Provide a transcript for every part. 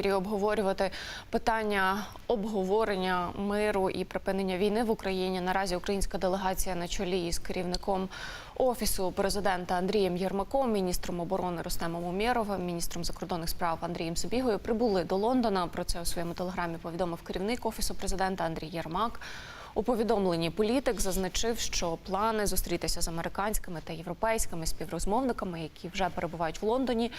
ефірі обговорювати питання обговорення миру і припинення війни в Україні. Наразі українська делегація на чолі із керівником офісу президента Андрієм Єрмаком, міністром оборони Рустемом Умєровим, міністром закордонних справ Андрієм Собігою прибули до Лондона. Про це у своєму телеграмі повідомив керівник офісу президента Андрій Єрмак. У повідомленні політик зазначив, що плани зустрітися з американськими та європейськими співрозмовниками, які вже перебувають в Лондоні.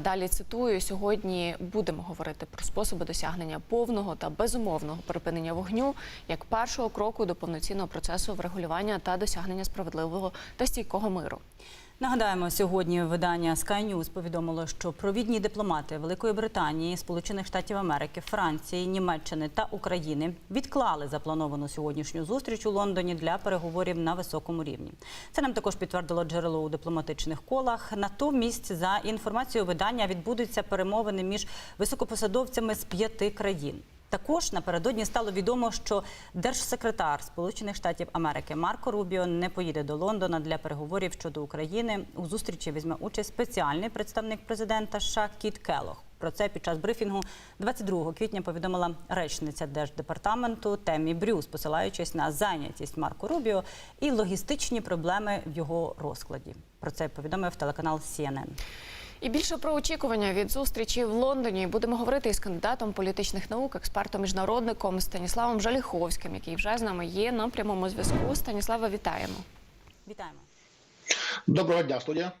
Далі цитую: сьогодні будемо говорити про способи досягнення повного та безумовного припинення вогню як першого кроку до повноцінного процесу врегулювання та досягнення справедливого та стійкого миру. Нагадаємо, сьогодні видання Sky News повідомило, що провідні дипломати Великої Британії, Сполучених Штатів Америки, Франції, Німеччини та України відклали заплановану сьогоднішню зустріч у Лондоні для переговорів на високому рівні. Це нам також підтвердило джерело у дипломатичних колах. Натомість, за інформацією видання, відбудуться перемовини між високопосадовцями з п'яти країн. Також напередодні стало відомо, що держсекретар Сполучених Штатів Америки Марко Рубіо не поїде до Лондона для переговорів щодо України. У зустрічі візьме участь спеціальний представник президента США Кіт Келох. Про це під час брифінгу 22 квітня повідомила речниця держдепартаменту Темі Брюс, посилаючись на зайнятість Марко Рубіо і логістичні проблеми в його розкладі. Про це повідомив телеканал CNN. І більше про очікування від зустрічі в Лондоні будемо говорити із кандидатом політичних наук, експертом міжнародником Станіславом Жаліховським, який вже з нами є на прямому зв'язку. Станіслава, вітаємо. Вітаємо. Доброго дня, студія.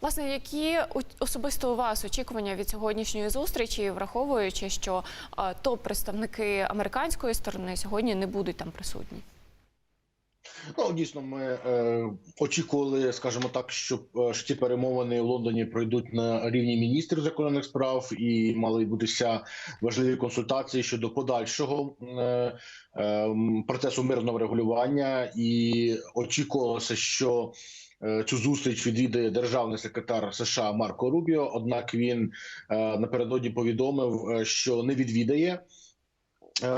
Власне, які у- особисто у вас очікування від сьогоднішньої зустрічі, враховуючи, що а, топ-представники американської сторони сьогодні не будуть там присутні? Ну дійсно, ми е, очікували, скажімо так, що, е, що ці перемовини в Лондоні пройдуть на рівні міністрів закордонних справ і мали відбутися важливі консультації щодо подальшого е, е, процесу мирного регулювання, і очікувалося, що е, Цю зустріч відвідає державний секретар США Марко Рубіо. Однак він е, напередодні повідомив, що не відвідає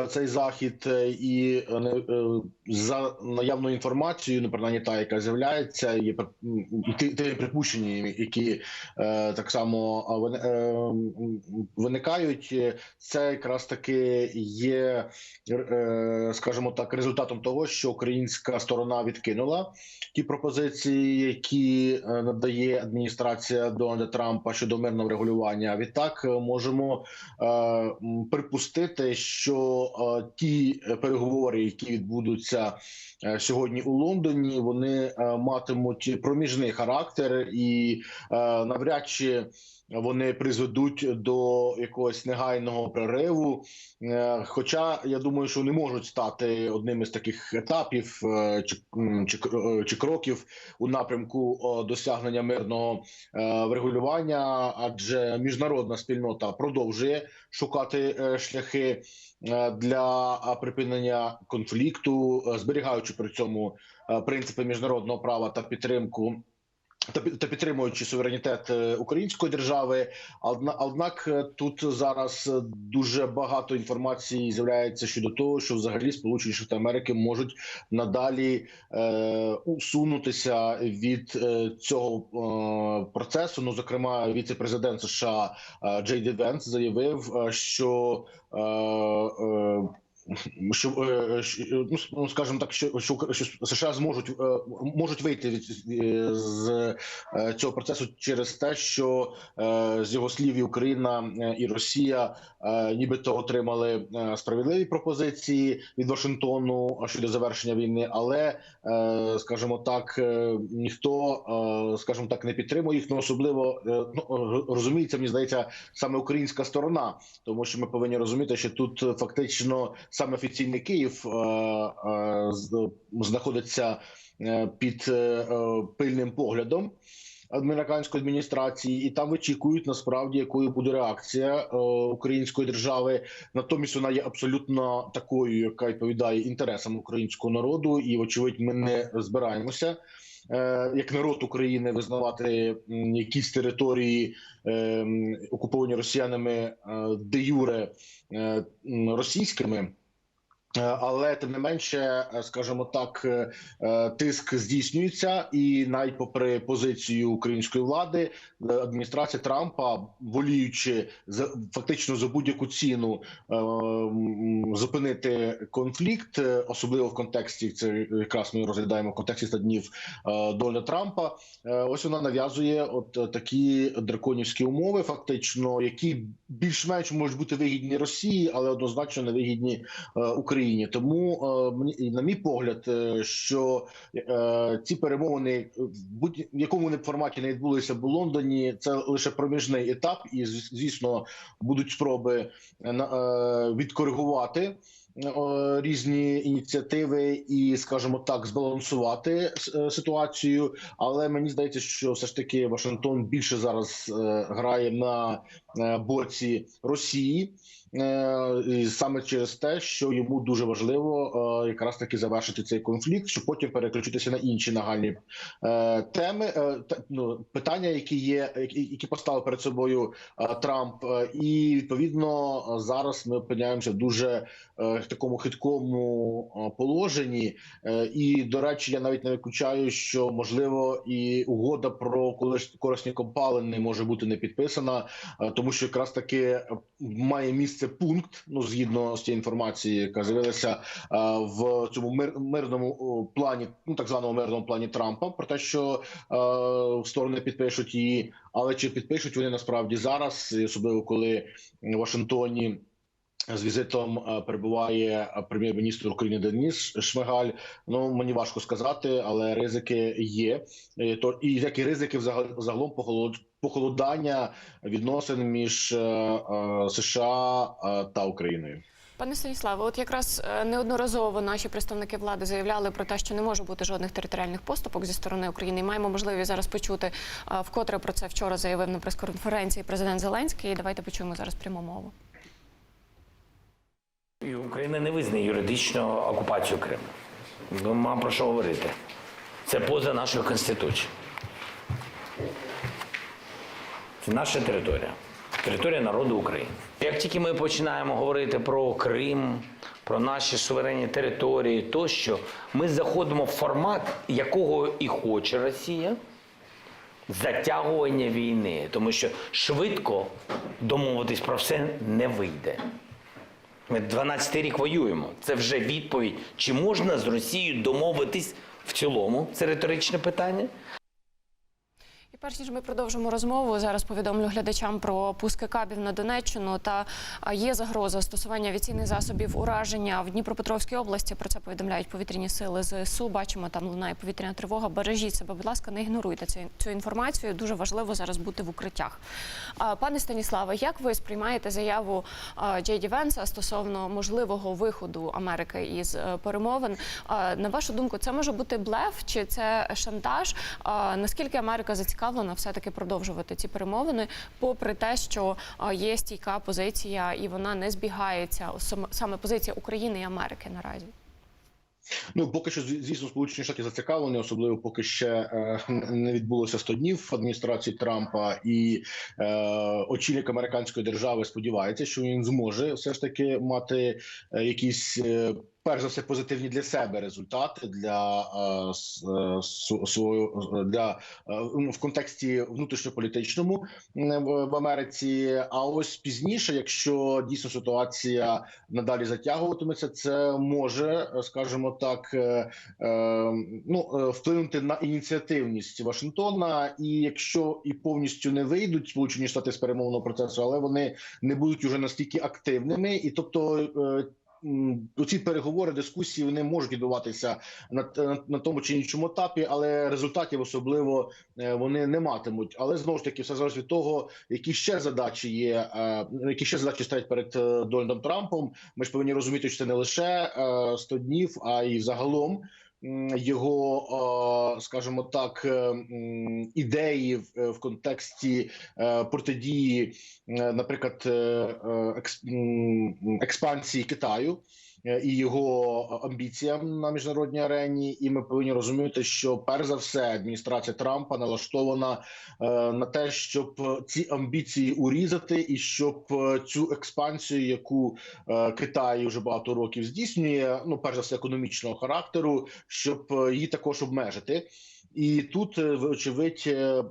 цей захід, е, і е, е, за наявною інформацією, ну принаймні та, яка з'являється, є і ті, ті припущення, які е, так само е, виникають. е, Це якраз таки є, е, скажімо так, результатом того, що українська сторона відкинула ті пропозиції, які е, надає адміністрація Дональда Трампа щодо мирного регулювання. Відтак е, можемо е, припустити, що ті переговори, які відбудуться е, сьогодні у Лондоні, вони е, матимуть проміжний характер і е, навряд чи. Вони призведуть до якогось негайного прориву. Е, Хоча я думаю, що вони можуть стати одним із таких етапів е, чи, чи, е, чи кроків у напрямку досягнення мирного врегулювання, адже міжнародна спільнота продовжує шукати шляхи для припинення конфлікту, зберігаючи при цьому принципи міжнародного права та підтримку. Та підтримуючи суверенітет е, української держави, Одна- однак е, тут зараз е, дуже багато інформації з'являється щодо того, що взагалі Сполучені Штати Америки можуть надалі е, усунутися від е, цього е, процесу. Ну, зокрема, віце-президент США Джей Ді Венс заявив, що е, е, що, е, що, ну, ну, скажімо так, що, що, США зможуть е, можуть вийти від е, з е, цього процесу через те, що е, з його слів і Україна е, і Росія е, нібито отримали е, справедливі пропозиції від Вашингтону щодо завершення війни, але е, скажімо так, е, ніхто е, скажімо так не підтримує їх. Ну особливо е, ну розуміється, мені здається, саме українська сторона, тому що ми повинні розуміти, що тут е, фактично саме офіційний Київ е, е, знаходиться е, під пильним поглядом. Американської адміністрації, і там вичікують насправді, якою буде реакція української держави. Натомість вона є абсолютно такою, яка відповідає інтересам українського народу, і вочевидь, ми не збираємося. Як народ України визнавати якісь території окуповані росіянами де юре російськими, Але тим не менше, е, скажімо так, е, е, тиск здійснюється, і навіть попри позицію української влади, е, адміністрація Трампа, воліючи фактично за будь-яку ціну е, зупинити конфлікт, е, особливо в контексті це якраз ми розглядаємо в контексті 100 днів е, Дональда Трампа. е, Ось вона нав'язує от е, такі драконівські умови, фактично, які більш-менш можуть бути вигідні Росії, але однозначно не вигідні е, Україні. Тому е, на мій погляд, е, що е, ці перемовини в будь-якому вони форматі не відбулися у Лондоні, це лише проміжний етап, і звісно будуть спроби відкоригувати. Різні ініціативи і, скажімо так, збалансувати ситуацію. Але мені здається, що все ж таки Вашингтон більше зараз грає на боці Росії, і саме через те, що йому дуже важливо е, якраз таки завершити цей конфлікт, щоб потім переключитися на інші нагальні е, теми. е, ну, питання, які є, які поставив перед собою е, Трамп, Е, і відповідно е, зараз ми опиняємося в дуже е, такому хиткому е, положенні. Е, І до речі, я навіть не виключаю, що можливо і угода про корисні копалини може бути не підписана, е, тому що якраз таки е, має місце пункт, ну згідно з тією інформації, яка з'явилася е, в цьому мир, мирному плані, ну так званому мирному плані Трампа, про те, що е, сторони підпишуть її, але чи підпишуть вони насправді зараз, особливо коли в Вашингтоні. З візитом е, перебуває е, прем'єр-міністр України Деніс Шмигаль. Ну мені важко сказати, але ризики є. Е, То і як і ризики взагал- загалом похолод- похолодання відносин між США та Україною. Пане Станіславе, от якраз неодноразово наші представники влади заявляли про те, що не може бути жодних територіальних поступок зі сторони України. І маємо можливість зараз почути, вкотре про це вчора заявив на прес-конференції президент Зеленський. Давайте почуємо зараз пряму мову. Україна не визнає юридично окупацію Криму. Ну, мам про що говорити. Це поза нашою конституцією. Це наша територія. Територія народу України. Як тільки ми починаємо говорити про Крим, про наші суверенні території, тощо, ми заходимо в формат, якого і хоче Росія затягування війни, тому що швидко домовитись про все не вийде. Ми 12 рік воюємо. Це вже відповідь. Чи можна з Росією домовитись в цілому? Це риторичне питання. Перш ніж ми продовжимо розмову, зараз повідомлю глядачам про пуски кабів на Донеччину. Та є загроза застосування авіаційних засобів ураження в Дніпропетровській області. Про це повідомляють повітряні сили ЗСУ. Бачимо, там лунає повітряна тривога. Бережіть себе, будь ласка, не ігноруйте цю, цю інформацію. Дуже важливо зараз бути в укриттях. Пане Станіславе, як ви сприймаєте заяву а, Джей Ді Венса стосовно можливого виходу Америки із е, перемовин? На вашу думку, це може бути блеф чи це шантаж? Наскільки Америка зацікавлена все-таки продовжувати ці перемовини, попри те, що є стійка позиція і вона не збігається сам- саме позиція України і Америки наразі? Ну поки що, звісно, сполучені штати зацікавлені, особливо поки ще е, не відбулося 100 днів в адміністрації Трампа, і е, очільник американської держави сподівається, що він зможе все ж таки мати е, якісь. Перш за все, позитивні для себе результати для е, е, свого для е, в контексті внутрішньополітичному в Америці. А ось пізніше, якщо дійсно ситуація надалі затягуватиметься, це може, скажімо так, ну вплинути на ініціативність Вашингтона. І якщо і повністю не вийдуть Сполучені Штати з перемовного процесу, але вони не будуть уже настільки активними, і тобто. М, переговори, дискусії вони можуть відбуватися на, на, на тому чи іншому етапі, але результатів особливо е, вони не матимуть. Але знову ж таки, все залежить від того, які ще задачі є, е, які ще задачі стоять перед е, Дональдом Трампом. Ми ж повинні розуміти, що це не лише е, 100 днів, а й загалом. Його, скажімо так, е, ідеї в, е, контексті е, протидії, наприклад, експансії Китаю і його амбіціям на міжнародній арені. І ми повинні розуміти, що перш за все адміністрація Трампа налаштована е, на те, щоб ці амбіції урізати, і щоб е, цю експансію, яку е, Китай вже багато років здійснює, ну перш за все економічного характеру, щоб е, її також обмежити. І тут, е, вочевидь, е,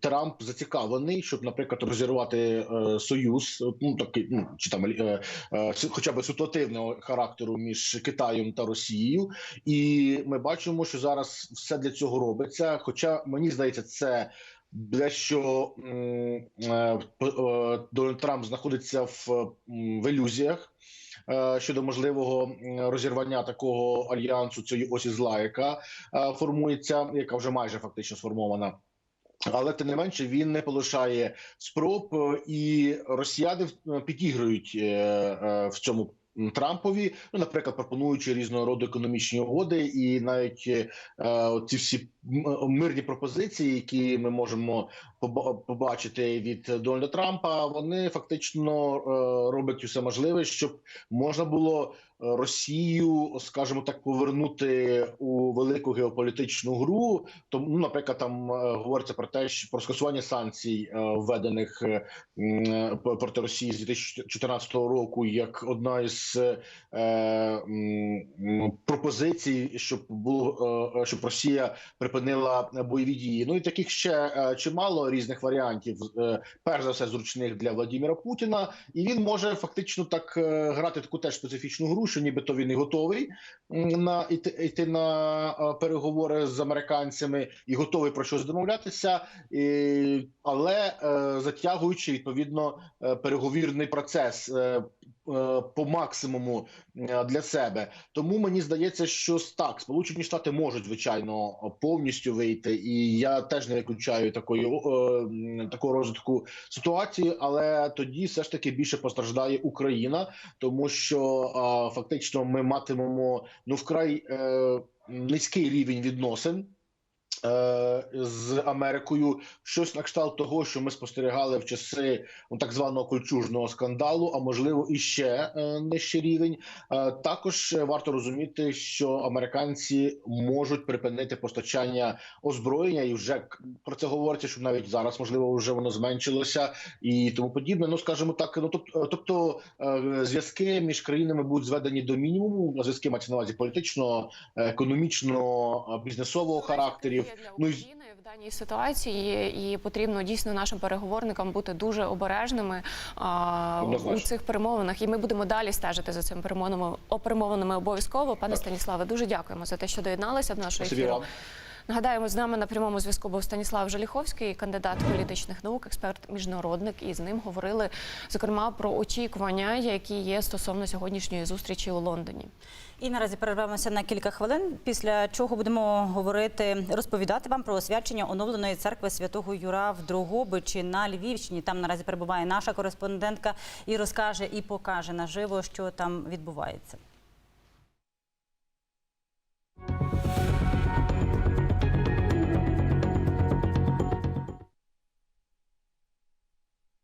Трамп зацікавлений, щоб, наприклад, розірвати е, союз, ну такий, ну чи там хоча б ситуативного характеру між Китаєм та Росією. І ми бачимо, що зараз все для цього робиться. Хоча мені здається, це дещо Дональд Трамп знаходиться в, в ілюзіях. Е, Щодо можливого розірвання такого альянсу цієї осі зла, яка е, формується, яка вже майже фактично сформована. Але тим не менше він не полишає спроб, е, і росіяни підігрують в цьому Трампові, ну наприклад, пропонуючи різного роду економічні угоди, і навіть е, ці всі мирні пропозиції, які ми можемо побачити від Дональда Трампа, вони фактично е, роблять усе можливе, щоб можна було Росію, скажімо так, повернути у велику геополітичну гру. Тому, ну, наприклад, там е, говориться про те, що про скасування санкцій, е, введених е, проти Росії з 2014 року, як одна із е, пропозицій, щоб було щоб Росія припинила бойові дії. Ну і таких ще чимало різних варіантів. Перш за все, зручних для Владимира Путіна, і він може фактично так грати таку теж специфічну гру, що нібито він і готовий на іти, йти на е, переговори з американцями і готовий про щось домовлятися, і, але е, затягуючи відповідно е, переговірний процес. Е, По максимуму е, для себе, тому мені здається, що так, Сполучені Штати можуть звичайно повністю вийти, і я теж не виключаю такої е, такого розвитку ситуації, але тоді все ж таки більше постраждає Україна, тому що фактично ми матимемо ну вкрай низький рівень відносин. Е, З Америкою щось на кшталт того, що ми спостерігали в часи ну, так званого кольчужного скандалу, а можливо і ще е, нижчий рівень. Е, Також варто розуміти, що американці можуть припинити постачання озброєння, і вже про це говориться, що навіть зараз можливо вже воно зменшилося і тому подібне. Ну скажімо так, ну тобто, тобто зв'язки між країнами будуть зведені до мінімуму. Зв'язки мається на увазі політичного, економічного, бізнесового характерів. Для Ну, України в даній ситуації і потрібно дійсно нашим переговорникам бути дуже обережними а, у цих перемовинах. І ми будемо далі стежити за цим перемовинами, перемовинами обов'язково. Пане Станіславе, дуже дякуємо за те, що доєдналися до нашого ефіру. Нагадаємо, з нами на прямому зв'язку був Станіслав Желіховський, кандидат політичних наук, експерт, міжнародник, і з ним говорили зокрема про очікування, які є стосовно сьогоднішньої зустрічі у Лондоні. І наразі перервемося на кілька хвилин. Після чого будемо говорити, розповідати вам про освячення оновленої церкви святого Юра в Другобичі на Львівщині. Там наразі перебуває наша кореспондентка і розкаже і покаже наживо, що там відбувається.